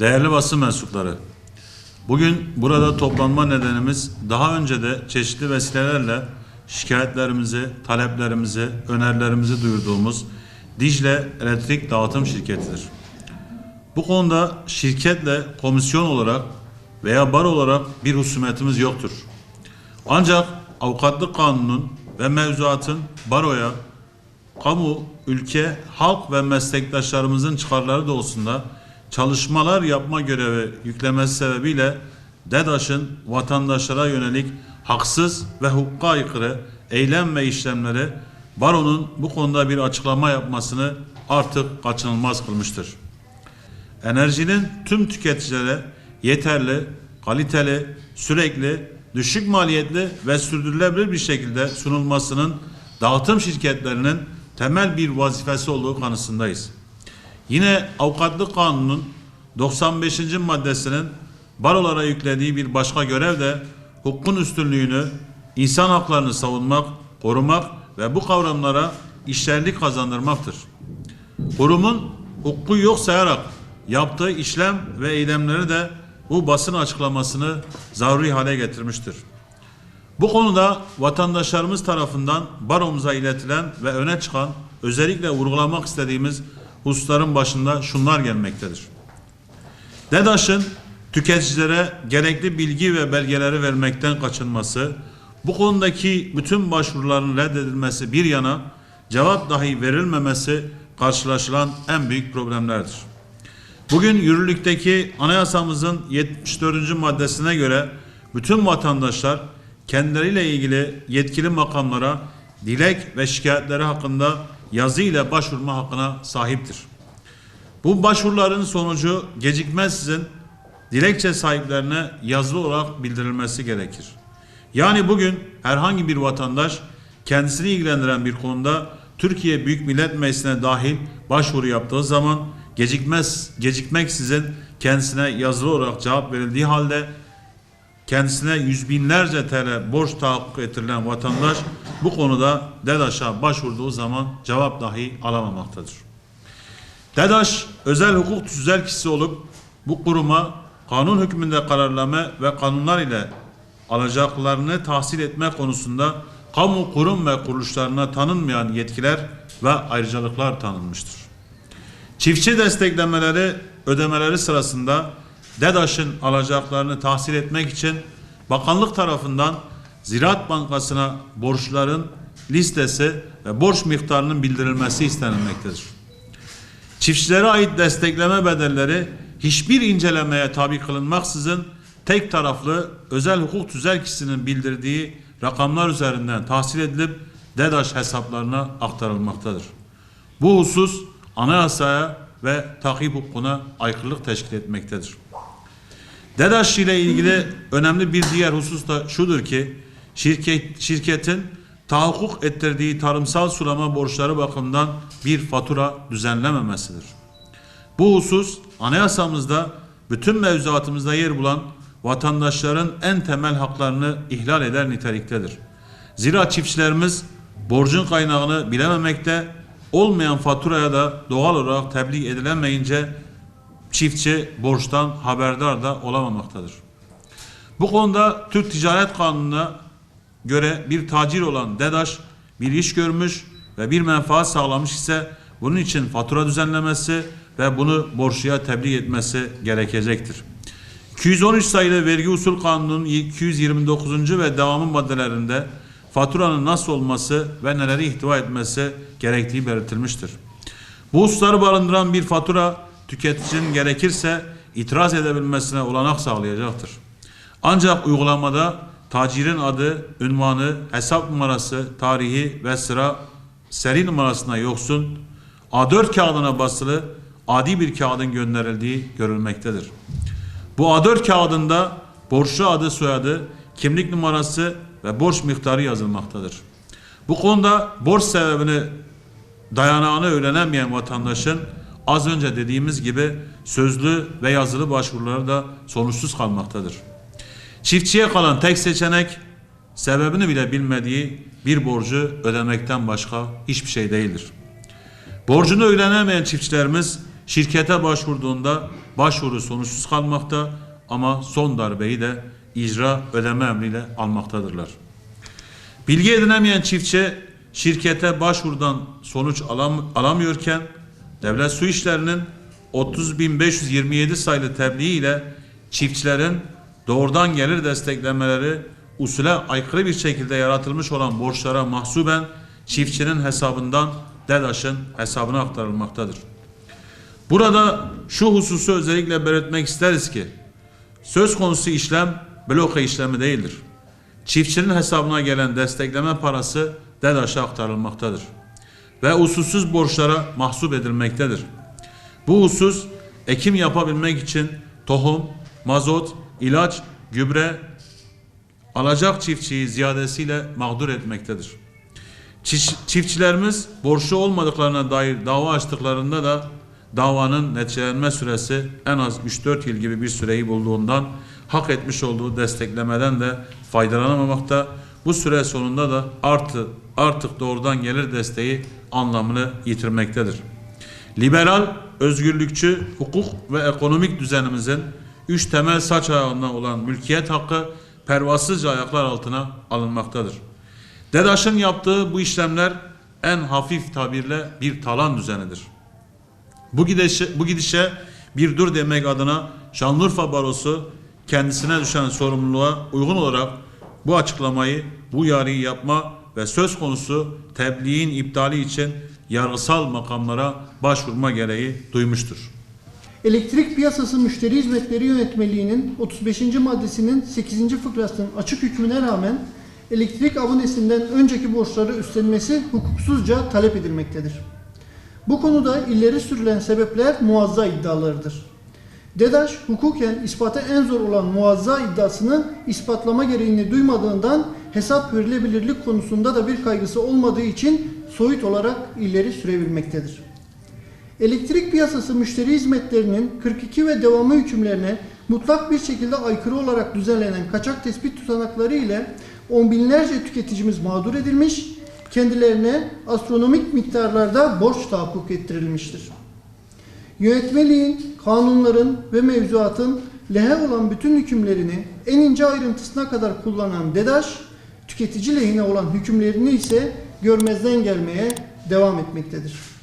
Değerli basın mensupları, bugün burada toplanma nedenimiz daha önce de çeşitli vesilelerle şikayetlerimizi, taleplerimizi, önerilerimizi duyurduğumuz Dicle Elektrik Dağıtım Şirketi'dir. Bu konuda şirketle komisyon olarak veya bar olarak bir husumetimiz yoktur. Ancak avukatlık kanunun ve mevzuatın baroya, kamu, ülke, halk ve meslektaşlarımızın çıkarları doğrultusunda çalışmalar yapma görevi yüklemesi sebebiyle DEDAŞ'ın vatandaşlara yönelik haksız ve hukuka aykırı eylem ve işlemleri baronun bu konuda bir açıklama yapmasını artık kaçınılmaz kılmıştır. Enerjinin tüm tüketicilere yeterli, kaliteli, sürekli, düşük maliyetli ve sürdürülebilir bir şekilde sunulmasının dağıtım şirketlerinin temel bir vazifesi olduğu kanısındayız. Yine avukatlık kanunun 95. maddesinin barolara yüklediği bir başka görev de hukukun üstünlüğünü, insan haklarını savunmak, korumak ve bu kavramlara işlerlik kazandırmaktır. Kurumun hukuku yok sayarak yaptığı işlem ve eylemleri de bu basın açıklamasını zaruri hale getirmiştir. Bu konuda vatandaşlarımız tarafından baromuza iletilen ve öne çıkan özellikle vurgulamak istediğimiz hususların başında şunlar gelmektedir. DEDAŞ'ın tüketicilere gerekli bilgi ve belgeleri vermekten kaçınması, bu konudaki bütün başvuruların reddedilmesi bir yana cevap dahi verilmemesi karşılaşılan en büyük problemlerdir. Bugün yürürlükteki anayasamızın 74. maddesine göre bütün vatandaşlar kendileriyle ilgili yetkili makamlara dilek ve şikayetleri hakkında yazı ile başvurma hakkına sahiptir. Bu başvuruların sonucu gecikmezsizin dilekçe sahiplerine yazılı olarak bildirilmesi gerekir. Yani bugün herhangi bir vatandaş kendisini ilgilendiren bir konuda Türkiye Büyük Millet Meclisi'ne dahil başvuru yaptığı zaman gecikmez gecikmeksizin kendisine yazılı olarak cevap verildiği halde kendisine yüz binlerce TL borç tahakkuk ettirilen vatandaş bu konuda DEDAŞ'a başvurduğu zaman cevap dahi alamamaktadır. DEDAŞ özel hukuk tüzelkisi olup bu kuruma kanun hükmünde kararlama ve kanunlar ile alacaklarını tahsil etme konusunda kamu kurum ve kuruluşlarına tanınmayan yetkiler ve ayrıcalıklar tanınmıştır. Çiftçi desteklemeleri ödemeleri sırasında DEDAŞ'ın alacaklarını tahsil etmek için bakanlık tarafından Ziraat Bankası'na borçların listesi ve borç miktarının bildirilmesi istenilmektedir. Çiftçilere ait destekleme bedelleri hiçbir incelemeye tabi kılınmaksızın tek taraflı özel hukuk tüzelkisinin bildirdiği rakamlar üzerinden tahsil edilip DEDAŞ hesaplarına aktarılmaktadır. Bu husus anayasaya ve takip hukukuna aykırılık teşkil etmektedir. DEDAŞ ile ilgili önemli bir diğer husus da şudur ki şirket, şirketin tahakkuk ettirdiği tarımsal sulama borçları bakımından bir fatura düzenlememesidir. Bu husus anayasamızda bütün mevzuatımızda yer bulan vatandaşların en temel haklarını ihlal eder niteliktedir. Zira çiftçilerimiz borcun kaynağını bilememekte, olmayan faturaya da doğal olarak tebliğ edilemeyince çiftçi borçtan haberdar da olamamaktadır. Bu konuda Türk Ticaret Kanunu'na göre bir tacir olan DEDAŞ bir iş görmüş ve bir menfaat sağlamış ise bunun için fatura düzenlemesi ve bunu borçluya tebliğ etmesi gerekecektir. 213 sayılı vergi usul kanununun 229. ve devamı maddelerinde faturanın nasıl olması ve neleri ihtiva etmesi gerektiği belirtilmiştir. Bu hususları barındıran bir fatura tüketicinin gerekirse itiraz edebilmesine olanak sağlayacaktır. Ancak uygulamada tacirin adı, ünvanı, hesap numarası, tarihi ve sıra seri numarasına yoksun, A4 kağıdına basılı adi bir kağıdın gönderildiği görülmektedir. Bu A4 kağıdında borçlu adı soyadı, kimlik numarası ve borç miktarı yazılmaktadır. Bu konuda borç sebebini dayanağını öğrenemeyen vatandaşın az önce dediğimiz gibi sözlü ve yazılı başvuruları da sonuçsuz kalmaktadır. Çiftçiye kalan tek seçenek sebebini bile bilmediği bir borcu ödemekten başka hiçbir şey değildir. Borcunu ödenemeyen çiftçilerimiz şirkete başvurduğunda başvuru sonuçsuz kalmakta ama son darbeyi de icra ödeme emriyle almaktadırlar. Bilgi edinemeyen çiftçi şirkete başvurudan sonuç alam, alamıyorken devlet su işlerinin 30.527 sayılı tebliğ ile çiftçilerin doğrudan gelir desteklemeleri usule aykırı bir şekilde yaratılmış olan borçlara mahsuben çiftçinin hesabından DEDAŞ'ın hesabına aktarılmaktadır. Burada şu hususu özellikle belirtmek isteriz ki söz konusu işlem bloke işlemi değildir. Çiftçinin hesabına gelen destekleme parası DEDAŞ'a aktarılmaktadır ve usulsüz borçlara mahsup edilmektedir. Bu husus ekim yapabilmek için tohum, mazot, ilaç, gübre alacak çiftçiyi ziyadesiyle mağdur etmektedir. Çiftçilerimiz borçlu olmadıklarına dair dava açtıklarında da davanın neticelenme süresi en az 3-4 yıl gibi bir süreyi bulduğundan hak etmiş olduğu desteklemeden de faydalanamamakta. Bu süre sonunda da artı artık doğrudan gelir desteği anlamını yitirmektedir. Liberal, özgürlükçü, hukuk ve ekonomik düzenimizin üç temel saç ayağından olan mülkiyet hakkı pervasızca ayaklar altına alınmaktadır. DEDAŞ'ın yaptığı bu işlemler en hafif tabirle bir talan düzenidir. Bu gidişe, bu gidişe bir dur demek adına Şanlıurfa Barosu kendisine düşen sorumluluğa uygun olarak bu açıklamayı, bu uyarıyı yapma ve söz konusu tebliğin iptali için yargısal makamlara başvurma gereği duymuştur. Elektrik Piyasası Müşteri Hizmetleri Yönetmeliği'nin 35. maddesinin 8. fıkrasının açık hükmüne rağmen elektrik abonesinden önceki borçları üstlenmesi hukuksuzca talep edilmektedir. Bu konuda ileri sürülen sebepler muazza iddialarıdır. DEDAŞ hukuken ispata en zor olan muazza iddiasını ispatlama gereğini duymadığından hesap verilebilirlik konusunda da bir kaygısı olmadığı için soyut olarak ileri sürebilmektedir. Elektrik piyasası müşteri hizmetlerinin 42 ve devamı hükümlerine mutlak bir şekilde aykırı olarak düzenlenen kaçak tespit tutanakları ile on binlerce tüketicimiz mağdur edilmiş, kendilerine astronomik miktarlarda borç tahakkuk ettirilmiştir. Yönetmeliğin, kanunların ve mevzuatın lehe olan bütün hükümlerini en ince ayrıntısına kadar kullanan DEDAŞ, tüketici lehine olan hükümlerini ise görmezden gelmeye devam etmektedir.